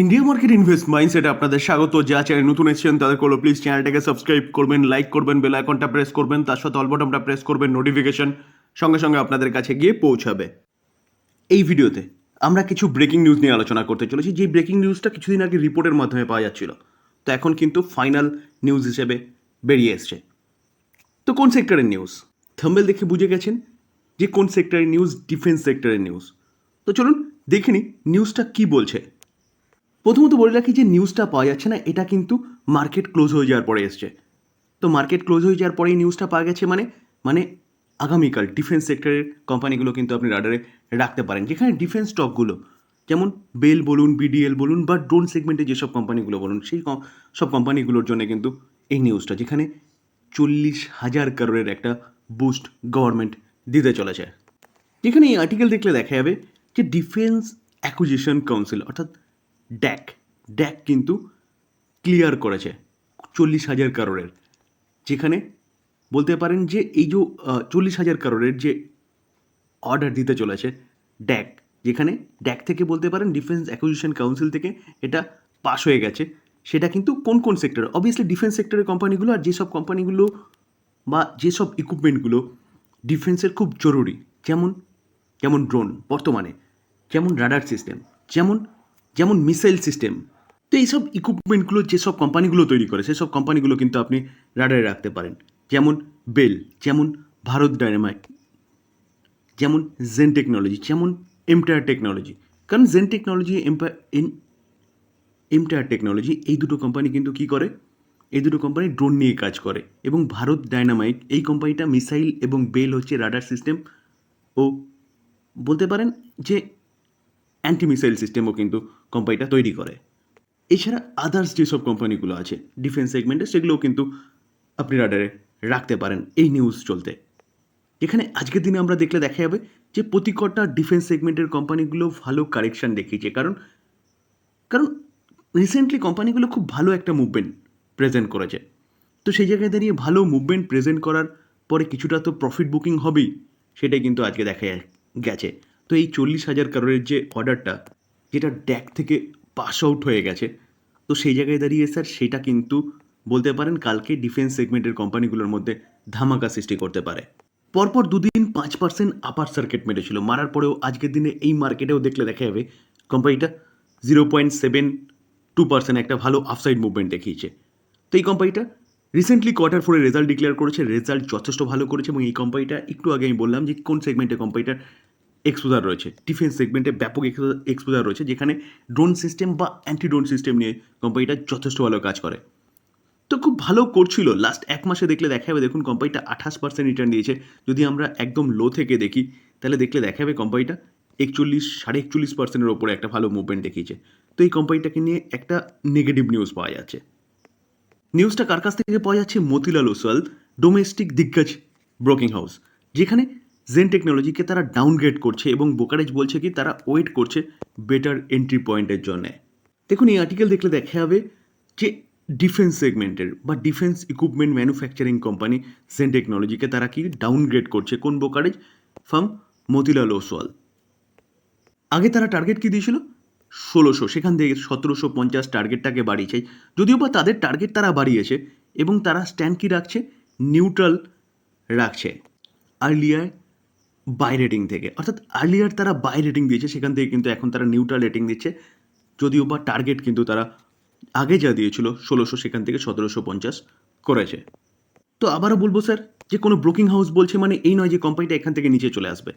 India market invest মাইন্ডসেটে আপনাদের স্বাগত। যা চ্যানেল নতুন এসেছেন, তাদের করল প্লিজ চ্যানেলটাকে সাবস্ক্রাইব করবেন লাইক করবেন বেল আইকনটা প্রেস করবেন, তার সাথে অল বটনটা প্রেস করবেন নোটিফিকেশন সঙ্গে সঙ্গে আপনাদের কাছে গিয়ে পৌঁছাবে। এই ভিডিওতে আমরা কিছু ব্রেকিং নিউজ নিয়ে আলোচনা করতে চলেছি। যে ব্রেকিং নিউজটা কিছুদিন আগে রিপোর্টের মাধ্যমে পাওয়া যাচ্ছিল। তো এখন কিন্তু ফাইনাল নিউজ হিসেবে বেরিয়ে এসছে। তো কোন সেক্টরের নিউজ থাম্বেল দেখে বুঝে গেছেন যে কোন সেক্টরের নিউজ ডিফেন্স সেক্টরের নিউজ তো চলুন, দেখে নিই নিউজটা কী বলছে। প্রথমত বলে রাখি যে নিউজটা পাওয়া যাচ্ছে না, এটা কিন্তু মার্কেট ক্লোজ হয়ে যাওয়ার পরে এসছে। তো মার্কেট ক্লোজ হয়ে যাওয়ার পরেই নিউজটা পাওয়া গেছে মানে মানে আগামীকাল ডিফেন্স সেক্টরের কোম্পানিগুলো কিন্তু আপনি রাডারে রাখতে পারেন। যেখানে ডিফেন্স স্টকগুলো যেমন বেল বলুন বিডিএল বলুন বা ড্রোন সেগমেন্টে যেসব কোম্পানিগুলো বলুন, সেই সব কোম্পানিগুলোর জন্য কিন্তু এই নিউজটা যেখানে চল্লিশ হাজার কারোরের একটা বুস্ট গভর্নমেন্ট দিতে চলেছে। যেখানে এই আর্টিকেল দেখলে দেখা যাবে যে ডিফেন্স অ্যাকুজিশন কাউন্সিল অর্থাৎ ড্যাক। ড্যাক কিন্তু ক্লিয়ার করেছে চল্লিশ হাজার কারোরের। যেখানে বলতে পারেন যে এই যে চল্লিশ হাজার কারোরের যে অর্ডার দিতে চলেছে ড্যাক, যেখানে ড্যাক থেকে বলতে পারেন ডিফেন্স অ্যাকুইজিশন কাউন্সিল থেকে এটা পাস হয়ে গেছে, সেটা কিন্তু কোন কোন সেক্টর অবভিয়াসলি ডিফেন্স সেক্টরের কোম্পানিগুলো আর যেসব কোম্পানিগুলো বা যেসব ইকুইপমেন্টগুলো ডিফেন্সের খুব জরুরি, যেমন যেমন ড্রোন বর্তমানে, যেমন রাডার সিস্টেম যেমন যেমন মিসাইল সিস্টেম। তো এইসব ইকুইপমেন্টগুলো যেসব কোম্পানিগুলো তৈরি করে, সেসব কোম্পানিগুলো কিন্তু আপনি রাডারে রাখতে পারেন। যেমন বেল, যেমন ভারত ডায়নামাইট, যেমন জেন টেকনোলজি, যেমন এমটায়ার টেকনোলজি। কারণ জেন টেকনোলজি এমপায়ার এমটায়ার টেকনোলজি, এই দুটো কোম্পানি কিন্তু কি করে? এই দুটো কোম্পানি ড্রোন নিয়ে কাজ করে এবং ভারত ডায়নামাইট, এই কোম্পানিটা মিসাইল এবং বেল হচ্ছে রাডার সিস্টেম। ও বলতে পারেন যে অ্যান্টি মিসাইল সিস্টেমও কিন্তু কোম্পানিটা তৈরি করে। এছাড়া আদার্স যেসব কোম্পানিগুলো আছে ডিফেন্স সেগমেন্টে সেগুলোও কিন্তু আপনি রাডারে রাখতে পারেন এই নিউজ চলতে। এখানে আজকের দিনে আমরা দেখলে দেখা যাবে যে প্রতি কটা ডিফেন্স সেগমেন্টের কোম্পানিগুলো ভালো কারেকশান দেখিয়েছে। কারণ কারণ রিসেন্টলি কোম্পানিগুলো খুব ভালো একটা মুভমেন্ট প্রেজেন্ট করেছে। তো সেই জায়গায় দাঁড়িয়ে ভালো মুভমেন্ট প্রেজেন্ট করার পরে কিছুটা তো প্রফিট বুকিং হবেই, সেটাই কিন্তু আজকে দেখা গেছে। তো এই চল্লিশ হাজার কারোরের যে অর্ডারটা যেটা ড্যাক থেকে পাস আউট হয়ে গেছে, তো সেই জায়গায় দাঁড়িয়ে স্যার সেটা কিন্তু বলতে পারেন কালকে ডিফেন্স সেগমেন্টের কোম্পানিগুলোর মধ্যে ধামাকা সৃষ্টি করতে পারে। পরপর দুদিন পাঁচ পার্সেন্ট আপার সার্কিট মেরেছিল মারার পরেও আজকের দিনে এই মার্কেটেও দেখলে দেখা যাবে কোম্পানিটা zero point seven two percent একটা ভালো আফসাইড মুভমেন্ট দেখিয়েছে। তো এই কোম্পানিটা রিসেন্টলি কোয়ার্টার ফোরে রেজাল্ট ডিক্লেয়ার করেছে। রেজাল্ট যথেষ্ট ভালো করেছে এবং এই কোম্পানিটা একটু আগে আমি বললাম যে কোন সেগমেন্টে কোম্পানিটার এক্সপোজার রয়েছে। ডিফেন্স সেগমেন্টে ব্যাপক এক্সপোজার রয়েছে, যেখানে ড্রোন সিস্টেম বা অ্যান্টি ড্রোন সিস্টেম নিয়ে কোম্পানিটা যথেষ্ট ভালো কাজ করে। তো খুব ভালো করছিল। লাস্ট এক মাসে দেখলে দেখা যাবে দেখুন কোম্পানিটা আঠাশ পার্সেন্ট রিটার্ন দিয়েছে। যদি আমরা একদম লো থেকে দেখি, তাহলে দেখলে দেখা যাবে কোম্পানিটা একচল্লিশ, সাড়ে একচল্লিশ পার্সেন্টের ওপরে একটা ভালো মুভমেন্ট দেখিয়েছে। তো এই কোম্পানিটাকে নিয়ে একটা নেগেটিভ নিউজ পাওয়া যাচ্ছে। নিউজটা কার কাছ থেকে পাওয়া যাচ্ছে? মতিলাল ওসওয়াল ডোমেস্টিক দিগ্গজ ব্রোকিং হাউস যেখানে জেন টেকনোলজিকে তারা ডাউনগ্রেড করছে এবং বোকারেজ বলছে কি, তারা ওয়েট করছে বেটার এন্ট্রি পয়েন্টের জন্য। দেখুন, এই আর্টিকেল দেখলে দেখা যাবে যে ডিফেন্স সেগমেন্টের বা defence equipment manufacturing company Zen টেকনোলজিকে তারা কি ডাউনগ্রেড করছে, কোন বোকারেজ ফার্ম মতিলাল ওসওয়াল আগে তারা টার্গেট কি দিয়েছিল? ষোলোশো, সেখান থেকে সতেরোশো পঞ্চাশ টার্গেটটাকে বাড়িয়েছে। যদিও বা তাদের টার্গেট তারা বাড়িয়েছে এবং তারা স্ট্যান্ড কি রাখছে? নিউট্রাল রাখছে। আর্লিয়ার বাই রেটিং থেকে। অর্থাৎ আর্লিয়ার তারা বাই রেটিং দিয়েছে, সেখান থেকে কিন্তু এখন তারা নিউট্রাল রেটিং দিচ্ছে। যদিও বা টার্গেট কিন্তু তারা আগে যা দিয়েছিল ষোলোশো, সেখান থেকে সতেরোশো পঞ্চাশ করেছে। তো আবারও বলব স্যার, যে কোনো ব্রোকিং হাউস বলছে মানে এই নয় যে কোম্পানিটা এখান থেকে নিচে চলে আসবে।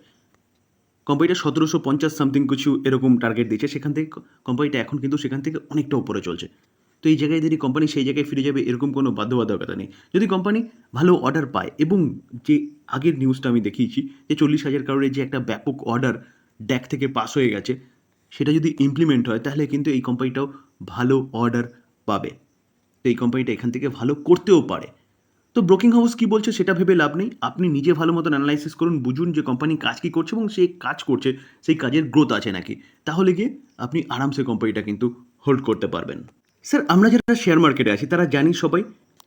কোম্পানিটা সতেরোশো পঞ্চাশ সামথিং কিছু এরকম টার্গেট দিয়েছে, সেখান থেকে কোম্পানিটা এখন কিন্তু সেখান থেকে অনেকটা উপরে চলছে। তো এই জায়গায় যদি কোম্পানি সেই জায়গায় ফিরে যাবে, এরকম কোনো বাধ্যবাধকতা নেই। যদি কোম্পানি ভালো অর্ডার পায়, এবং যে আগের নিউজটা আমি দেখিয়েছি, যে চল্লিশ হাজার কারোর যে একটা ব্যাপক অর্ডার ড্যাক থেকে পাস হয়ে গেছে, সেটা যদি ইমপ্লিমেন্ট হয়, তাহলে কিন্তু এই কোম্পানিটাও ভালো অর্ডার পাবে। তো এই কোম্পানিটা এখান থেকে ভালো করতেও পারে। তো ব্রোকিং হাউস কি বলছে সেটা ভেবে লাভ নেই। আপনি নিজে ভালো মতন অ্যানালাইসিস করুন, বুঝুন যে কোম্পানি কাজ কী করছে, এবং সেই কাজ করছে, সেই কাজের গ্রোথ আছে নাকি। তাহলে গিয়ে আপনি আরামসে কোম্পানিটা কিন্তু হোল্ড করতে পারবেন। স্যার আমরা যারা শেয়ার মার্কেটে আছি, তারা জানি সবাই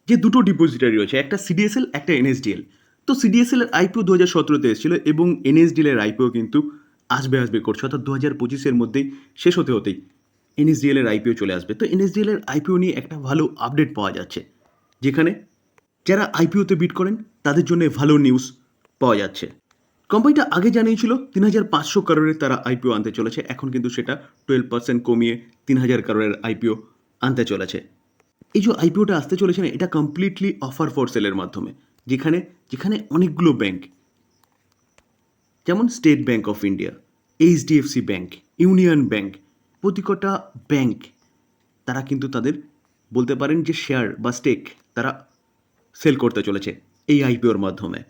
যে দুটো ডিপোজিটারি রয়েছে, একটা সিডিএসএল একটা এনএসডিএল তো সিডিএসএল এর আইপিও দু হাজার সতেরোতে এসেছিল এবং এনএসডিএল এর আইপিও কিন্তু আসবে আসবে করছে। অর্থাৎ দু হাজার পঁচিশের মধ্যেই শেষ হতে হতেই এনএসডিএল এর আইপিও চলে আসবে। তো এনএসডিএল এর আইপিও নিয়ে একটা ভালো আপডেট পাওয়া যাচ্ছে, যেখানে যারা আইপিওতে বিট করেন, তাদের জন্য ভালো নিউজ পাওয়া যাচ্ছে। কোম্পানিটা আগে জানিয়েছিল তিন হাজার পাঁচশো কারোরের তারা আইপিও আনতে চলেছে, এখন কিন্তু সেটা টুয়েলভ পার্সেন্ট কমিয়ে তিন হাজার কারোরের আইপিও আনতে চলেছে। এই যে আইপিওটা আসতে চলেছে না, এটা কমপ্লিটলি অফার ফর সেলের মাধ্যমে। যেখানে যেখানে অনেকগুলো ব্যাংক যেমন State Bank of India HDFC bank Union bank প্রতিকটা bank তারা কিন্তু তাদের বলতে পারেন যে শেয়ার বা স্টেক তারা সেল করতে চলেছে এই আইপিওর মাধ্যমে।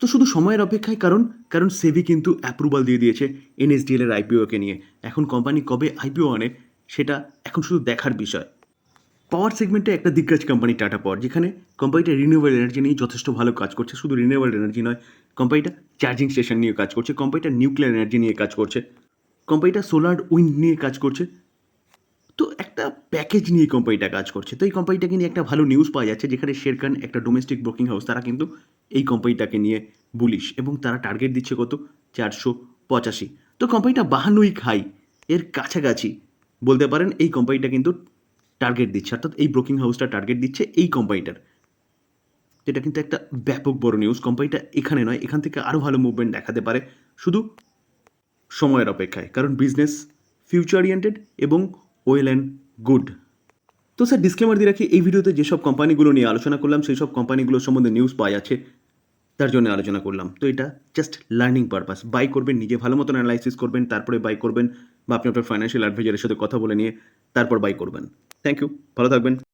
তো শুধু সময়ের অপেক্ষায় কারণ কারণ সেবি কিন্তু অ্যাপ্রুভাল দিয়ে দিয়েছে এনএসডিএল এর আইপিওকে নিয়ে। এখন কোম্পানি কবে আইপিও আনে, সেটা এখন শুধু দেখার বিষয়। পাওয়ার সেগমেন্টে একটা দিগ্গজ কোম্পানি টাটা পাওয়ার যেখানে কোম্পানিটা রিনিউয়েবল এনার্জি নিয়ে যথেষ্ট ভালো কাজ করছে। শুধু রিনিউয়েবল এনার্জি নয় কোম্পানিটা চার্জিং স্টেশন নিয়ে কাজ করছে কোম্পানিটা নিউক্লিয়ার এনার্জি নিয়ে কাজ করছে কোম্পানিটা সোলার উইন্ড নিয়ে কাজ করছে। তো একটা প্যাকেজ নিয়ে কোম্পানিটা কাজ করছে। তো এই কোম্পানিটাকে নিয়ে একটা ভালো নিউজ পাওয়া যাচ্ছে, যেখানে শেরখান একটা ডোমেস্টিক ব্রোকিং হাউস তারা কিন্তু এই কোম্পানিটাকে নিয়ে বুলিশ এবং তারা টার্গেট দিচ্ছে কত? চারশো পঁচাশি। তো কোম্পানিটা বাহান্নই খাই, এর কাছাকাছি। বলতে পারেন, এই কোম্পানিটা কিন্তু টার্গেট দিচ্ছে। অর্থাৎ এই ব্রোকিং হাউসটা টার্গেট দিচ্ছে এই কোম্পানিটার যেটা কিন্তু একটা ব্যাপক বড় নিউজ কোম্পানিটা এখানে নয়, এখান থেকে আরও ভালো মুভমেন্ট দেখাতে পারে শুধু সময়ের অপেক্ষায়। কারণ বিজনেস ফিউচার ওরিয়েন্টেড এবং ওয়েল অ্যান্ড গুড তো স্যার ডিসক্লেমার দিয়ে রাখি, এই ভিডিওতে যেসব কোম্পানিগুলো নিয়ে আলোচনা করলাম সেই সব কোম্পানিগুলোর সম্বন্ধে নিউজ পাওয়া যাচ্ছে, তার জন্য আলোচনা করলাম। তো এটা জাস্ট লার্নিং পারপাস বাই করবেন, নিজে ভালো মতন অ্যানালাইসিস করবেন, তারপরে বাই করবেন। বা আপনি আপনার ফাইন্যান্সিয়াল অ্যাডভাইজারের সাথে কথা বলে নিয়ে তারপর বাই করবেন। থ্যাংক ইউ ভালো থাকবেন।